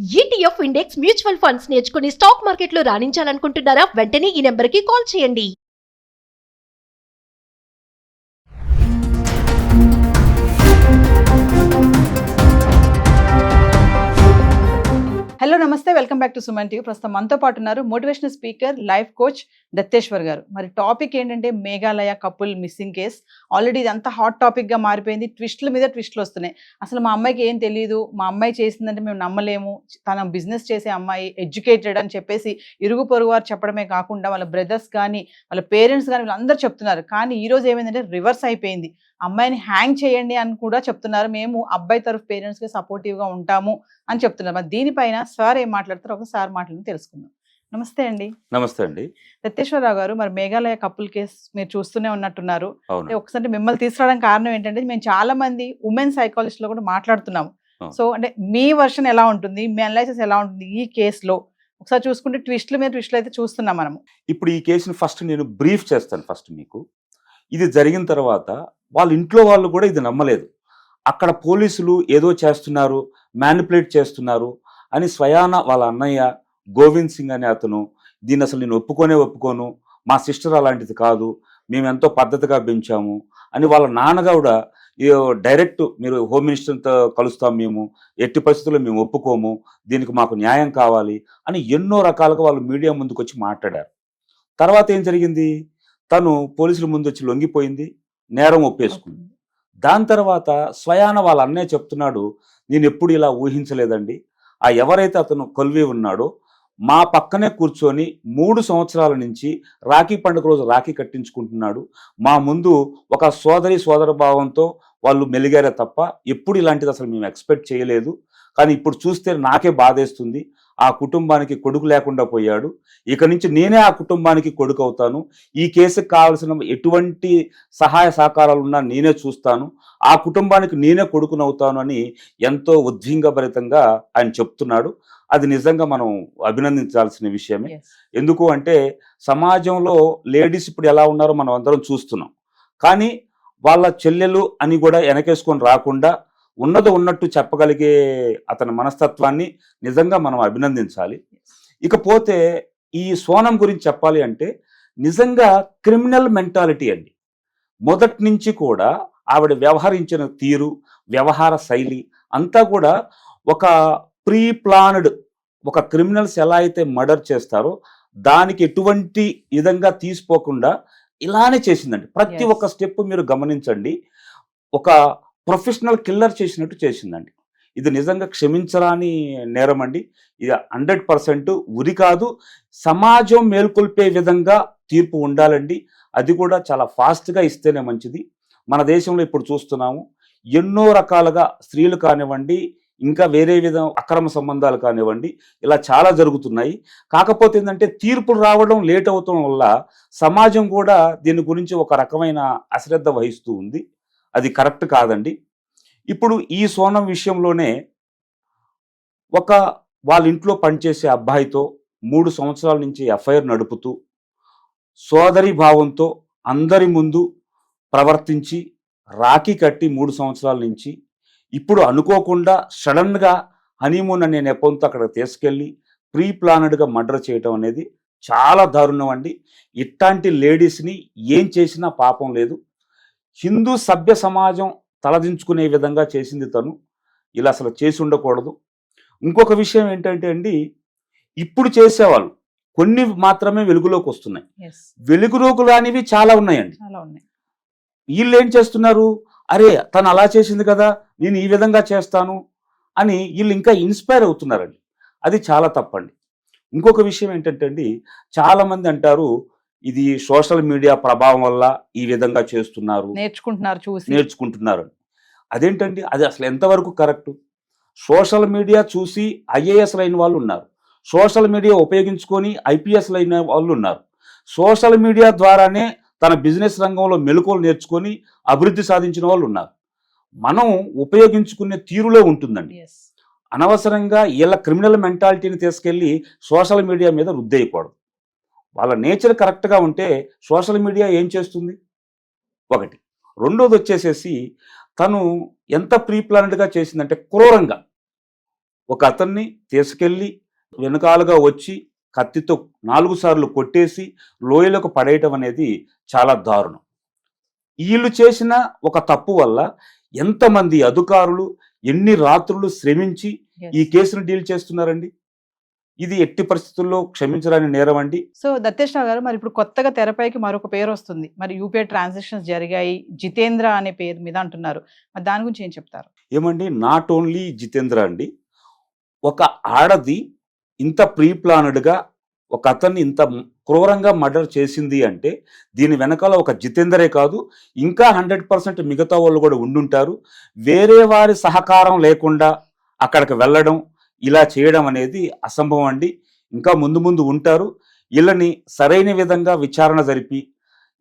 ETF index mutual funds నేర్చుకుని stock మార్కెట్లో రాణించాలనుకుంటున్నారా? వెంటనే ఈ నెంబర్కి కాల్ చేయండి. హలో నమస్తే. Welcome back to Suman TV. ప్రస్తుతం మనతో పాటు ఉన్నారు motivational speaker life coach Datteshwar గారు. మరి టాపిక్ ఏంటంటే Meghalaya couple missing case. Already ఇది అంత హాట్ టాపిక్గా మారిపోయింది. ట్విస్ట్ల మీద ట్విస్ట్లు వస్తున్నాయి. అసలు మా అమ్మాయికి ఏం తెలియదు మా అమ్మాయి చేసిందంటే మేము నమ్మలేము. తన బిజినెస్ చేసే అమ్మాయి ఎడ్యుకేటెడ్ అని చెప్పేసి ఇరుగు పొరుగు వారు చెప్పడమే కాకుండా వాళ్ళ బ్రదర్స్ కానీ వాళ్ళ పేరెంట్స్ కానీ వీళ్ళందరూ చెప్తున్నారు. కానీ ఈరోజు ఏమైందంటే రివర్స్ అయిపోయింది. అమ్మాయిని హ్యాంగ్ చేయండి అని కూడా చెప్తున్నారు. మేము అబ్బాయి తరఫు పేరెంట్స్కి సపోర్టివ్గా ఉంటాము అని చెప్తున్నారు. మరి దీనిపైన సార్ ఏం మాట్లాడతారో ఒక సార్ మాటలను తెలుసుకుందాం. నమస్తే అండి. నమస్తే అండి. దత్తేశ్వరరావు గారు మరి మేఘాలయ కపుల్ కేసు మీరు చూస్తూనే ఉన్నట్టున్నారు. ఒకసారి మిమ్మల్ని తీసుకురావడానికి కారణం ఏంటంటే మేము చాలా మంది ఉమెన్ సైకాలజిస్ట్లో కూడా మాట్లాడుతున్నాము. సో అంటే మీ వర్షన్ ఎలా ఉంటుంది? మీ అనాలిసిస్ ఎలా ఉంటుంది ఈ కేసులో ఒకసారి చూసుకుంటే ట్విస్ట్ల మీద ట్విస్ట్లు అయితే చూస్తున్నాం మనము. ఇప్పుడు ఈ కేసుని ఫస్ట్ నేను బ్రీఫ్ చేస్తాను ఫస్ట్ మీకు. ఇది జరిగిన తర్వాత వాళ్ళ ఇంట్లో వాళ్ళు కూడా ఇది నమ్మలేదు. అక్కడ పోలీసులు ఏదో చేస్తున్నారు మ్యానిపులేట్ చేస్తున్నారు అని స్వయాన వాళ్ళ అన్నయ్య గోవింద్ సింగ్ అనే అతను దీన్ని అసలు నేను ఒప్పుకోనే ఒప్పుకోను మా సిస్టర్ అలాంటిది కాదు మేము ఎంతో పద్ధతిగా పెంచాము అని వాళ్ళ నాన్నగా కూడా డైరెక్ట్ మీరు హోమ్ మినిస్టర్తో కలుస్తాం మేము ఎట్టి పరిస్థితుల్లో మేము ఒప్పుకోము దీనికి మాకు న్యాయం కావాలి అని ఎన్నో రకాలుగా వాళ్ళు మీడియా ముందుకు వచ్చి మాట్లాడారు. తర్వాత ఏం జరిగింది? తను పోలీసుల ముందు వచ్చి లొంగిపోయింది. నేరం ఒప్పేసుకుంది. దాని తర్వాత స్వయాన వాళ్ళ అన్నయ్య చెప్తున్నాడు నేను ఎప్పుడు ఇలా ఊహించలేదండి. ఆ ఎవరైతే అతను కొల్వి ఉన్నాడో మా పక్కనే కూర్చొని మూడు సంవత్సరాల నుంచి రాఖీ పండుగ రోజు రాఖీ కట్టించుకుంటున్నాడు. మా ముందు ఒక సోదరి సోదర భావంతో వాళ్ళు మెలిగారే తప్ప ఎప్పుడు ఇలాంటిది అసలు మేము ఎక్స్పెక్ట్ చేయలేదు. కానీ ఇప్పుడు చూస్తే నాకే బాధేస్తుంది. ఆ కుటుంబానికి కొడుకు లేకుండా పోయాడు. ఇక నుంచి నేనే ఆ కుటుంబానికి కొడుకు అవుతాను. ఈ కేసుకు కావాల్సిన ఎటువంటి సహాయ సహకారాలు ఉన్నా నేనే చూస్తాను. ఆ కుటుంబానికి నేనే కొడుకునవుతాను అని ఎంతో ఉద్వింగభరితంగా ఆయన చెప్తున్నాడు. అది నిజంగా మనం అభినందించాల్సిన విషయమే. ఎందుకు అంటే సమాజంలో లేడీస్ ఇప్పుడు ఎలా ఉన్నారో మనం అందరం చూస్తున్నాం. కానీ వాళ్ళ చెల్లెలు అని కూడా వెనకేసుకొని రాకుండా ఉన్నది ఉన్నట్టు చెప్పగలిగే అతని మనస్తత్వాన్ని నిజంగా మనం అభినందించాలి. ఇకపోతే ఈ సోనం గురించి చెప్పాలి అంటే నిజంగా క్రిమినల్ మెంటాలిటీ అండి. మొదటి నుంచి కూడా ఆవిడ వ్యవహరించిన తీరు వ్యవహార శైలి అంతా కూడా ఒక ప్రీ ప్లాన్డ్ ఒక క్రిమినల్స్ ఎలా అయితే మర్డర్ చేస్తారో దానికి ఎటువంటి విధంగా తీసిపోకుండా ఇలానే చేసిందండి. ప్రతి. ఒక్క స్టెప్ మీరు గమనించండి. ఒక ప్రొఫెషనల్ కిల్లర్ చేసినట్టు చేసిందండి. ఇది నిజంగా క్షమించరాని నేరం అండి ఇది హండ్రెడ్ పర్సెంట్ ఉరి కాదు సమాజం మేల్కొల్పే విధంగా తీర్పు ఉండాలండి. అది కూడా చాలా ఫాస్ట్గా ఇస్తేనే మంచిది. మన దేశంలో ఇప్పుడు చూస్తున్నాము ఎన్నో రకాలుగా స్త్రీలు కానివ్వండి ఇంకా వేరే విధం అక్రమ సంబంధాలు కానివ్వండి ఇలా చాలా జరుగుతున్నాయి. కాకపోతే ఏంటంటే తీర్పులు రావడం లేట్ అవటం వల్ల సమాజం కూడా దీని గురించి ఒక రకమైన అశ్రద్ధ వహిస్తూ ఉంది. అది కరెక్ట్ కాదండి. ఇప్పుడు ఈ సోనం విషయంలోనే ఒక వాళ్ళ ఇంట్లో పనిచేసే అబ్బాయితో మూడు సంవత్సరాల నుంచి ఎఫ్ఐఆర్ నడుపుతూ సోదరి భావంతో అందరి ముందు ప్రవర్తించి రాఖీ కట్టి మూడు సంవత్సరాల నుంచి ఇప్పుడు అనుకోకుండా సడన్గా హనీమూన్ అనే నెపంతో అక్కడ తీసుకెళ్ళి ప్రీ ప్లానెడ్గా మర్డర్ చేయటం అనేది చాలా దారుణం అండి. ఇట్లాంటి లేడీస్ని ఏం చేసినా పాపం లేదు. హిందూ సభ్య సమాజం తలదించుకునే విధంగా చేసింది తను. ఇలా అసలు చేసి ఉండకూడదు. ఇంకొక విషయం ఏంటంటే అండి ఇప్పుడు చేసేవాళ్ళు కొన్ని మాత్రమే వెలుగులోకి వస్తున్నాయి. వెలుగులోకి రానివి చాలా ఉన్నాయండి. వీళ్ళు ఏం చేస్తున్నారు? అరే తను అలా చేసింది కదా నేను ఈ విధంగా చేస్తాను అని వీళ్ళు ఇంకా ఇన్స్పైర్ అవుతున్నారండి. అది చాలా తప్పండి. ఇంకొక విషయం ఏంటంటే అండి చాలా మంది అంటారు ఇది సోషల్ మీడియా ప్రభావం వల్ల ఈ విధంగా చేస్తున్నారు. నేర్చుకుంటున్నారు చూసి. నేర్చుకుంటున్నారు. అదేంటండి? అది అసలు ఎంతవరకు కరెక్ట్? సోషల్ మీడియా చూసి ఐఏఎస్ అయిన వాళ్ళు ఉన్నారు. సోషల్ మీడియా ఉపయోగించుకొని ఐపీఎస్ అయిన వాళ్ళు ఉన్నారు. సోషల్ మీడియా ద్వారానే తన బిజినెస్ రంగంలో మెలకువలు నేర్చుకొని అభివృద్ధి సాధించిన వాళ్ళు ఉన్నారు. మనం ఉపయోగించుకునే తీరులో ఉంటుందండి. అనవసరంగా వీళ్ళ క్రిమినల్ మెంటాలిటీని తీసుకెళ్ళి సోషల్ మీడియా మీద రుద్దేయకూడదు వాళ్ళ నేచర్ కరెక్ట్గా ఉంటే సోషల్ మీడియా ఏం చేస్తుంది? ఒకటి. రెండోది వచ్చేసేసి తను ఎంత ప్రీ ప్లానెడ్గా చేసిందంటే క్రూరంగా ఒక అతన్ని తీసుకెళ్ళి వెనకాలుగా వచ్చి కత్తితో నాలుగు సార్లు కొట్టేసి లోయలకు పడేయటం అనేది చాలా దారుణం. వీళ్ళు చేసిన ఒక తప్పు వల్ల ఎంతమంది అధికారులు ఎన్ని రాత్రులు శ్రమించి. ఈ కేసును డీల్ చేస్తున్నారండి? ఇది ఎట్టి పరిస్థితుల్లో క్షమించరాని నేరం అండి. సో దత్తేశ్వర గారు మరి ఇప్పుడు కొత్తగా తెరపైకి మరొక పేరు వస్తుంది. మరి యూపీఐ ట్రాన్సాక్షన్స్ జరిగాయి జితేంద్ర అనే పేరు మీద అంటున్నారు. మరి దాని గురించి ఏం చెప్తారు? ఏమండి నాట్ ఓన్లీ జితేంద్ర అండి ఒక ఆడది ఇంత ప్రీ ప్లానెడ్గా ఒక అతన్ని ఇంత క్రూరంగా మర్డర్ చేసింది అంటే దీని వెనకాల ఒక జితేందరే కాదు ఇంకా హండ్రెడ్ పర్సెంట్ మిగతా వాళ్ళు కూడా ఉండుంటారు. వేరే వారి సహకారం లేకుండా అక్కడికి వెళ్ళడం ఇలా చేయడం అనేది అసంభవం అండి. ఇంకా ముందు ముందు ఉంటారు. వీళ్ళని సరైన విధంగా విచారణ జరిపి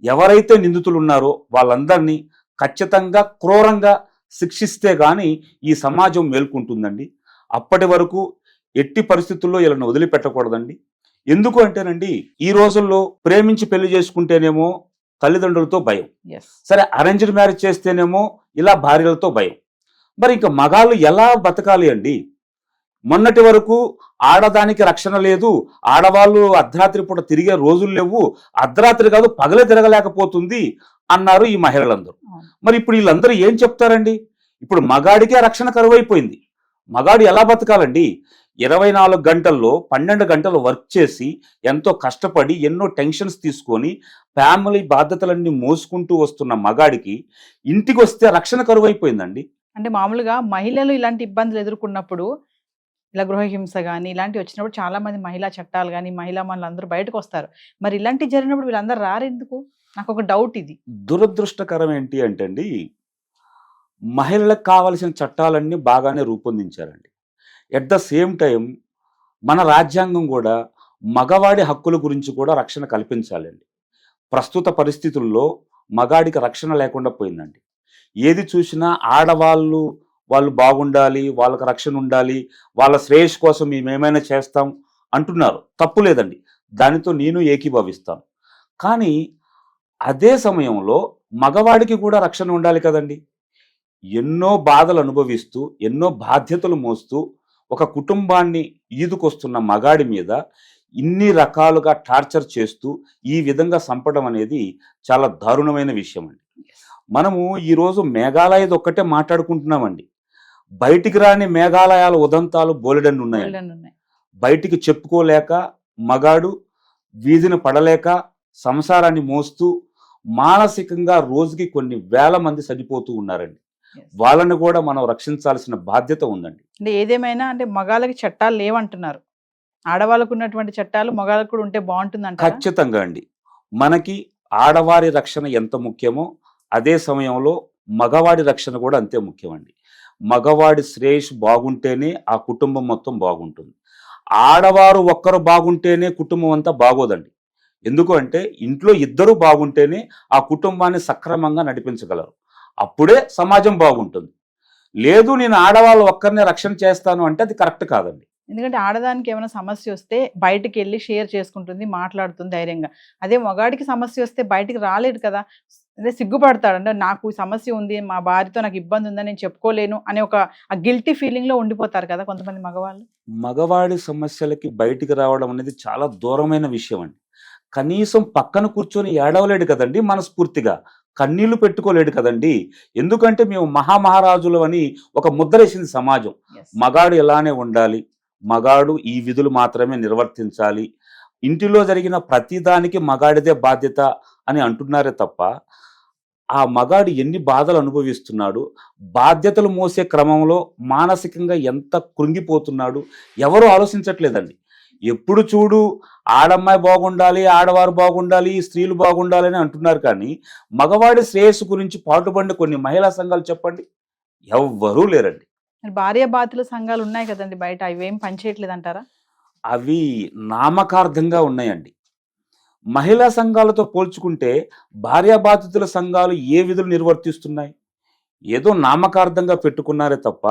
ఎవరైతే నిందితులు ఉన్నారో వాళ్ళందరినీ ఖచ్చితంగా క్రూరంగా శిక్షిస్తే గాని ఈ సమాజం మేల్కొంటుందండి. అప్పటి వరకు ఎట్టి పరిస్థితుల్లో వీళ్ళని వదిలిపెట్టకూడదండి. ఎందుకు అంటేనండి ఈ రోజుల్లో ప్రేమించి పెళ్ళి చేసుకుంటేనేమో తల్లిదండ్రులతో భయం. సరే అరేంజ్డ్ మ్యారేజ్ చేస్తేనేమో ఇలా భార్యలతో భయం. మరి ఇంకా మగాళ్ళు ఎలా బతకాలి అండి? మొన్నటి వరకు ఆడదానికి రక్షణ లేదు ఆడవాళ్ళు అర్ధరాత్రి పూట తిరిగే రోజులు లేవు అర్ధరాత్రి కాదు పగలే తిరగలేకపోతుంది అన్నారు ఈ మహిళలందరూ. మరి ఇప్పుడు వీళ్ళందరూ ఏం చెప్తారండి? ఇప్పుడు మగాడికే రక్షణ కరువైపోయింది. మగాడు ఎలా బతకాలండి? ఇరవై నాలుగు గంటల్లో పన్నెండు గంటలు వర్క్ చేసి ఎంతో కష్టపడి ఎన్నో టెన్షన్స్ తీసుకొని ఫ్యామిలీ బాధ్యతలన్నీ మోసుకుంటూ వస్తున్న మగాడికి ఇంటికి వస్తే రక్షణ కరువైపోయిందండి. అంటే మామూలుగా మహిళలు ఇలాంటి ఇబ్బందులు ఎదుర్కొన్నప్పుడు ఇలా గృహహింస కానీ ఇలాంటివి వచ్చినప్పుడు చాలా మంది మహిళా చట్టాలు కానీ మహిళా మనలు అందరూ బయటకు వస్తారు మరి ఇలాంటివి జరిగినప్పుడు వీళ్ళందరూ రారెందుకు? నాకు ఒక డౌట్ ఇది. దురదృష్టకరం ఏంటి అంటే అండి మహిళలకు కావలసిన చట్టాలన్నీ బాగానే రూపొందించారండి. ఎట్ ద సేమ్ టైం మన రాజ్యాంగం కూడా మగవాడి హక్కుల గురించి కూడా రక్షణ కల్పించాలండి. ప్రస్తుత పరిస్థితుల్లో మగాడికి రక్షణ లేకుండా పోయిందండి. ఏది చూసినా ఆడవాళ్ళు వాళ్ళు బాగుండాలి వాళ్ళకి రక్షణ ఉండాలి వాళ్ళ శ్రేయస్ కోసం మేము ఏమైనా చేస్తాం అంటున్నారు. తప్పు లేదండి. దానితో నేను ఏకీభవిస్తాను. కానీ అదే సమయంలో మగవాడికి కూడా రక్షణ ఉండాలి కదండి. ఎన్నో బాధలు అనుభవిస్తూ ఎన్నో బాధ్యతలు మోస్తూ ఒక కుటుంబాన్ని ఈదుకొస్తున్న మగాడి మీద ఇన్ని రకాలుగా టార్చర్ చేస్తూ ఈ విధంగా చంపడం అనేది చాలా దారుణమైన విషయం అండి మనము ఈరోజు మేఘాలయది ఒక్కటే మాట్లాడుకుంటున్నామండి. బయటికి రాని మేఘాలయాల ఉదంతాలు బోలెడన్ని ఉన్నాయి. బయటికి చెప్పుకోలేక మగాడు వీధిని పడలేక సంసారాన్ని మోస్తూ మానసికంగా రోజుకి కొన్ని వేల మంది చనిపోతూ ఉన్నారండి. వాళ్ళని కూడా మనం రక్షించాల్సిన బాధ్యత ఉందండి. అంటే ఏదేమైనా అంటే మగాళ్ళకి చట్టాలు లేవంటున్నారు. ఆడవాళ్ళకు ఉన్నటువంటి చట్టాలు మగాళ్ళకు కూడా ఉంటే బాగుంటుంది అంటారా ఖచ్చితంగా అండి. మనకి ఆడవారి రక్షణ ఎంత ముఖ్యమో అదే సమయంలో మగవాడి రక్షణ కూడా అంతే ముఖ్యమండి. మగవాడి శ్రేయస్ బాగుంటేనే ఆ కుటుంబం మొత్తం బాగుంటుంది. ఆడవారు ఒక్కరు బాగుంటేనే కుటుంబం అంతా బాగోదండి. ఎందుకు అంటే ఇంట్లో ఇద్దరు బాగుంటేనే ఆ కుటుంబాన్ని సక్రమంగా నడిపించగలరు. అప్పుడే సమాజం బాగుంటుంది. లేదు నేను ఆడవాళ్ళు ఒక్కరినే రక్షణ చేస్తాను అంటే అది కరెక్ట్ కాదండి. ఎందుకంటే ఆడదానికి ఏమైనా సమస్య వస్తే బయటికి వెళ్ళి షేర్ చేసుకుంటుంది మాట్లాడుతుంది ధైర్యంగా. అదే మగాడికి సమస్య వస్తే బయటికి రాలేడు కదా. అదే సిగ్గుపడతాడు అంటే నాకు సమస్య ఉంది మా భార్యతో నాకు ఇబ్బంది ఉందని నేను చెప్పుకోలేను అనే ఒక ఆ గిల్టీ ఫీలింగ్లో ఉండిపోతారు కదా కొంతమంది మగవాళ్ళు. మగవాడి సమస్యలకి బయటికి రావడం అనేది చాలా దూరమైన విషయం అండి. కనీసం పక్కన కూర్చొని ఏడవలేడు కదండి మనస్ఫూర్తిగా. కన్నీళ్ళు పెట్టుకోలేడు కదండి. ఎందుకంటే మేము మహామహారాజులు అని ఒక ముద్రేసింది సమాజం. మగాడు ఎలానే ఉండాలి. మగాడు ఈ విధులు మాత్రమే నిర్వర్తించాలి. ఇంటిలో జరిగిన ప్రతిదానికి మగాడిదే బాధ్యత అని అంటున్నారే తప్ప ఆ మగాడు ఎన్ని బాధలు అనుభవిస్తున్నాడు బాధ్యతలు మోసే క్రమంలో మానసికంగా ఎంత కృంగిపోతున్నాడు ఎవరు ఆలోచించట్లేదండి. ఎప్పుడు చూడు ఆడమ్మాయి బాగుండాలి ఆడవారు బాగుండాలి స్త్రీలు బాగుండాలి అని అంటున్నారు కానీ మగవాడి శ్రేయస్సు గురించి పాటుపడిన కొన్ని మహిళా సంఘాలు చెప్పండి? ఎవ్వరూ లేరండి. భార్య బాధితుల సంఘాలు ఉన్నాయి కదండి బయట అవి ఏం పనిచేయట్లేదు అంటారా అవి నామకార్థంగా ఉన్నాయండి. మహిళా సంఘాలతో పోల్చుకుంటే భార్య బాధితుల సంఘాలు ఏ విధులు నిర్వర్తిస్తున్నాయి? ఏదో నామకార్థంగా పెట్టుకున్నారే తప్ప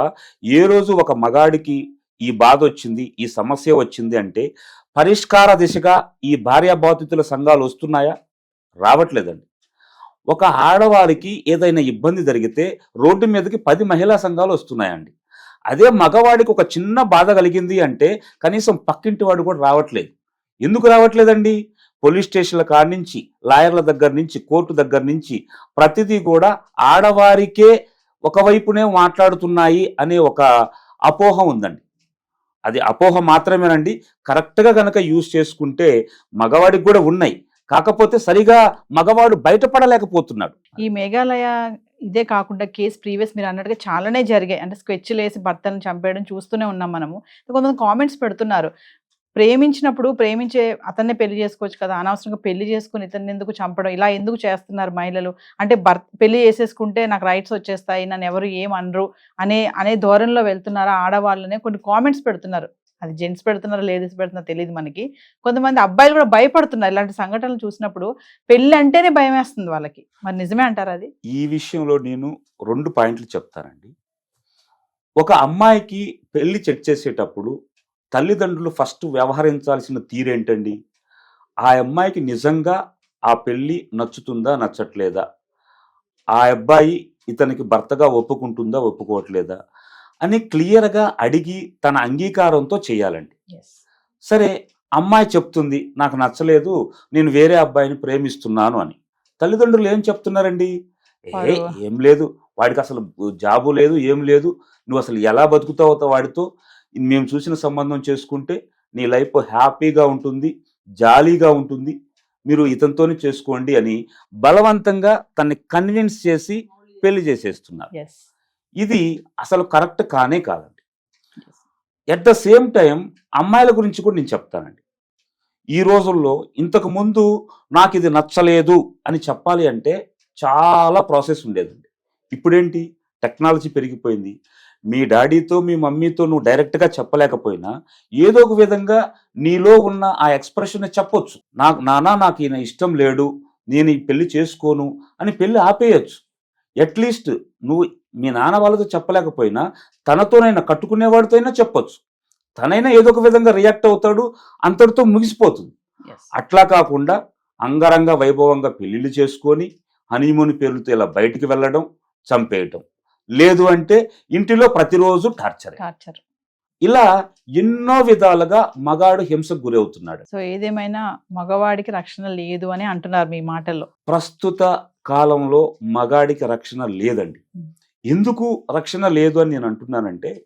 ఏ రోజు ఒక మగాడికి ఈ బాధ వచ్చింది ఈ సమస్య వచ్చింది అంటే పరిష్కార దిశగా ఈ భార్య బాధితుల సంఘాలు వస్తున్నాయా? రావట్లేదండి. ఒక ఆడవారికి ఏదైనా ఇబ్బంది జరిగితే రోడ్డు మీదకి పది మహిళా సంఘాలు వస్తున్నాయండి. అదే మగవాడికి ఒక చిన్న బాధ కలిగింది అంటే కనీసం పక్కింటి వాడు కూడా రావట్లేదు. ఎందుకు రావట్లేదండి? పోలీస్ స్టేషన్ల కాడి నుంచి లాయర్ల దగ్గర నుంచి కోర్టు దగ్గర నుంచి ప్రతిదీ కూడా ఆడవారికే ఒకవైపునే మాట్లాడుతున్నాయి అనే ఒక అపోహ ఉందండి. అది అపోహ మాత్రమేనండి. కరెక్ట్గా కనుక యూజ్ చేసుకుంటే మగవాడికి కూడా ఉన్నాయి. కాకపోతే సరిగా మగవాడు బయటపడలేకపోతున్నాడు. ఈ మేఘాలయ ఇదే కాకుండా కేసు ప్రీవియస్ మీరు అన్నట్టుగా చాలానే జరిగాయి. అంటే స్కెచ్లు వేసి భర్తలను చంపేయడం చూస్తూనే ఉన్నాం మనము. కొంతమంది కామెంట్స్ పెడుతున్నారు. ప్రేమించినప్పుడు ప్రేమించే అతన్నే పెళ్ళి చేసుకోవచ్చు కదా అనవసరంగా పెళ్ళి చేసుకుని ఇతన్ని ఎందుకు చంపడం ఇలా ఎందుకు చేస్తున్నారు మహిళలు? అంటే భర్త పెళ్ళి చేసేసుకుంటే నాకు రైట్స్ వచ్చేస్తాయి నన్ను ఎవరు ఏమనరు అనే అనే ధోరణిలో వెళ్తున్నారా ఆడవాళ్ళనే కొన్ని కామెంట్స్ పెడుతున్నారు. అది జెంట్స్ పెడుతున్నారా లేడీస్ పెడుతున్నారా తెలియదు మనకి. కొంతమంది అబ్బాయిలు కూడా భయపడుతున్నారు. ఇలాంటి సంఘటనలు చూసినప్పుడు పెళ్ళి అంటేనే భయం వేస్తుంది వాళ్ళకి. మరి నిజమే అంటారా అది? ఈ విషయంలో నేను రెండు పాయింట్లు చెప్తానండి. ఒక అమ్మాయికి పెళ్ళి చెక్ చేసేటప్పుడు తల్లిదండ్రులు ఫస్ట్ వ్యవహరించాల్సిన తీరేంటండి ఆ అమ్మాయికి నిజంగా ఆ పెళ్ళి నచ్చుతుందా నచ్చట్లేదా? ఆ అబ్బాయి ఇతనికి భర్తగా ఒప్పుకుంటుందా ఒప్పుకోవట్లేదా? అని క్లియర్గా అడిగి తన అంగీకారంతో చేయాలండి. సరే అమ్మాయి చెప్తుంది నాకు నచ్చలేదు నేను వేరే అబ్బాయిని ప్రేమిస్తున్నాను అని. తల్లిదండ్రులు ఏం చెప్తున్నారండి? ఏ ఏం లేదు వాడికి అసలు జాబు లేదు ఏం లేదు నువ్వు అసలు ఎలా బతుకుతావు వాడితో? మేము చూసిన సంబంధం చేసుకుంటే నీ లైఫ్ హ్యాపీగా ఉంటుంది జాలీగా ఉంటుంది మీరు ఇతనితోనే చేసుకోండి అని బలవంతంగా తన్ని కన్విన్స్ చేసి పెళ్ళి చేసేస్తున్నారు. ఇది అసలు కరెక్ట్ కానే కాదండి. ఎట్ ద సేమ్ టైం అమ్మాయిల గురించి కూడా నేను చెప్తానండి. ఈ రోజుల్లో ఇంతకు ముందు నాకు ఇది నచ్చలేదు అని చెప్పాలి అంటే చాలా ప్రాసెస్ ఉండేదండి. ఇప్పుడేంటి? టెక్నాలజీ పెరిగిపోయింది. మీ డాడీతో మీ మమ్మీతో నువ్వు డైరెక్ట్గా చెప్పలేకపోయినా ఏదో ఒక విధంగా నీలో ఉన్న ఆ ఎక్స్ప్రెషన్ చెప్పొచ్చు. నాకు నానా నాకు ఈయన ఇష్టం లేడు నేను ఈ పెళ్ళి చేసుకోను అని పెళ్ళి ఆపేయచ్చు. అట్లీస్ట్ నువ్వు మీ నాన్న వాళ్ళతో చెప్పలేకపోయినా తనతోనైనా కట్టుకునేవాడితో అయినా చెప్పొచ్చు. తనైనా ఏదో ఒక విధంగా రియాక్ట్ అవుతాడు అంతటితో ముగిసిపోతుంది. అట్లా కాకుండా అంగరంగ వైభవంగా పెళ్ళిళ్ళు చేసుకొని హనీమూన్ పేర్లతో ఇలా బయటికి వెళ్ళడం చంపేయటం. లేదు అంటే ఇంటిలో ప్రతిరోజు టార్చర్ టార్చర్ ఇలా ఎన్నో విధాలుగా మగాడు హింసకు గురవుతున్నాడు. సో ఏదేమైనా మగవాడికి రక్షణ లేదు అని అంటున్నారు మీ మాటల్లో. ప్రస్తుత కాలంలో మగాడికి రక్షణ లేదండి. ఎందుకు రక్షణ లేదు అని నేను అంటున్నానంటే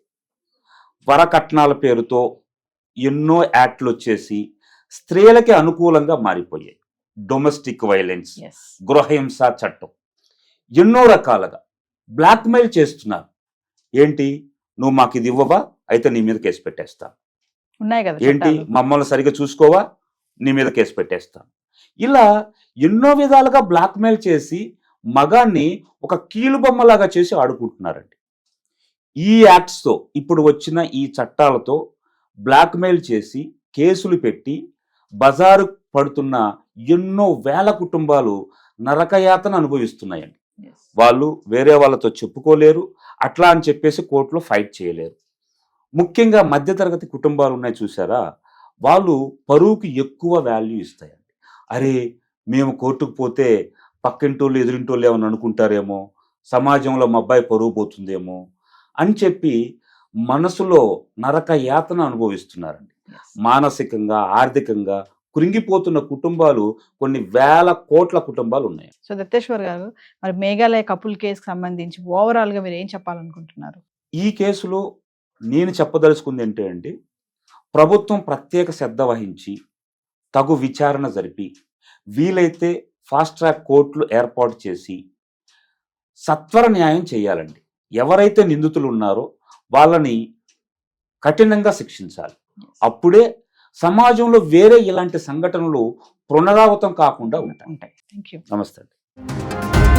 వరకట్నాల పేరుతో ఎన్నో యాక్ట్లు వచ్చేసి స్త్రీలకి అనుకూలంగా మారిపోయాయి. డొమెస్టిక్ వైలెన్స్ గృహహింస చట్టం ఎన్నో రకాలుగా బ్లాక్మెయిల్ చేస్తున్నారు. ఏంటి? నువ్వు మాకు ఇది ఇవ్వవా? అయితే నీ మీద కేసు పెట్టేస్తా. ఉన్నాయి కదా ఏంటి. మమ్మల్ని సరిగా చూసుకోవా? నీ మీద కేసు పెట్టేస్తాను ఇలా ఎన్నో విధాలుగా బ్లాక్మెయిల్ చేసి మగాన్ని ఒక కీలుబొమ్మలాగా చేసి ఆడుకుంటున్నారండి. ఈ యాక్ట్స్తో ఇప్పుడు వచ్చిన ఈ చట్టాలతో బ్లాక్మెయిల్ చేసి కేసులు పెట్టి బజారు పడుతున్న ఎన్నో వేల కుటుంబాలు నరకయాతన అనుభవిస్తున్నాయండి. వాళ్ళు వేరే వాళ్ళతో చెప్పుకోలేరు. అట్లా అని చెప్పేసి కోర్టులో ఫైట్ చేయలేరు. ముఖ్యంగా మధ్యతరగతి కుటుంబాలు ఉన్నాయి చూసారా వాళ్ళు పరువుకి ఎక్కువ వాల్యూ ఇస్తాయండి. అరే మేము కోర్టుకు పోతే పక్కింటోళ్ళు ఎదురింటోళ్ళు ఏమని అనుకుంటారేమో? సమాజంలో మా అబ్బాయి పరువు పోతుందేమో? అని చెప్పి మనసులో నరక యాతన అనుభవిస్తున్నారండి. మానసికంగా ఆర్థికంగా కృంగిపోతున్న కుటుంబాలు కొన్ని వేల కోట్ల కుటుంబాలు ఉన్నాయి. సో దత్తేశ్వర్ గారు మరి మేఘాలయ కపుల్ కేసుకి సంబంధించి ఓవరాల్గా మీరు ఏం చెప్పాలనుకుంటున్నారు? ఈ కేసులో నేను చెప్పదలుచుకుంది ఏంటి అంటే ప్రభుత్వం ప్రత్యేక శ్రద్ధ వహించి తగు విచారణ జరిపి వీలైతే ఫాస్ట్ ట్రాక్ కోర్టులు ఏర్పాటు చేసి సత్వర న్యాయం చేయాలండి. ఎవరైతే నిందితులు ఉన్నారో వాళ్ళని కఠినంగా శిక్షించాలి. అప్పుడే సమాజంలో వేరే ఇలాంటి సంఘటనలు పునరావృతం కాకుండా ఉంటాయి. నమస్తే అండి.